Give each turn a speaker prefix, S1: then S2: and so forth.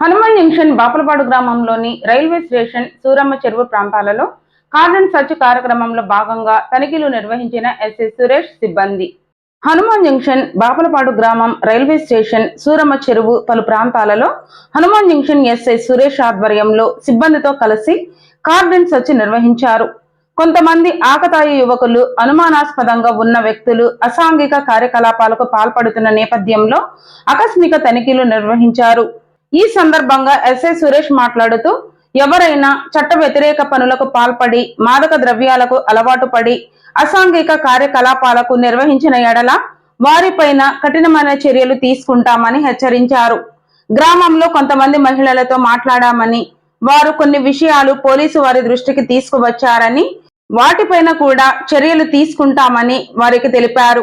S1: Hanuman junction Bapulapadu గ్రామంలోని railway station Suramma చెరువు ప్రాంతాలలో కార్డన్ సర్చ్ కార్యక్రమంలో భాగంగా తనిఖీలు నిర్వహించిన ఎస్ఐ సురేష్ సిబ్బంది. హనుమాన్ జంక్షన్ బాపలపాడు గ్రామం రైల్వే స్టేషన్ సూరమ్మ చెరువు పలు ప్రాంతాలలో హనుమాన్ జంక్షన్ ఎస్ఐ సురేష్ ఆధ్వర్యంలో సిబ్బందితో కలిసి కార్డన్ సర్చ్ నిర్వహించారు. కొంతమంది ఆకతాయి యువకులు అనుమానాస్పదంగా ఉన్న వ్యక్తులు అసాంఘిక కార్యకలాపాలకు పాల్పడుతున్న నేపథ్యంలో ఆకస్మిక తనిఖీలు నిర్వహించారు. ఈ సందర్భంగా ఎస్ఐ సురేష్ మాట్లాడుతూ ఎవరైనా చట్ట వ్యతిరేక పనులకు పాల్పడి మాదక ద్రవ్యాలకు అలవాటు పడి అసాంఘిక కార్యకలాపాలకు నిర్వహించిన ఎడల వారిపైన కఠినమైన చర్యలు తీసుకుంటామని హెచ్చరించారు. గ్రామంలో కొంతమంది మహిళలతో మాట్లాడామని వారు కొన్ని విషయాలు పోలీసు వారి దృష్టికి తీసుకువచ్చారని వాటిపైన కూడా చర్యలు తీసుకుంటామని వారికి తెలిపారు.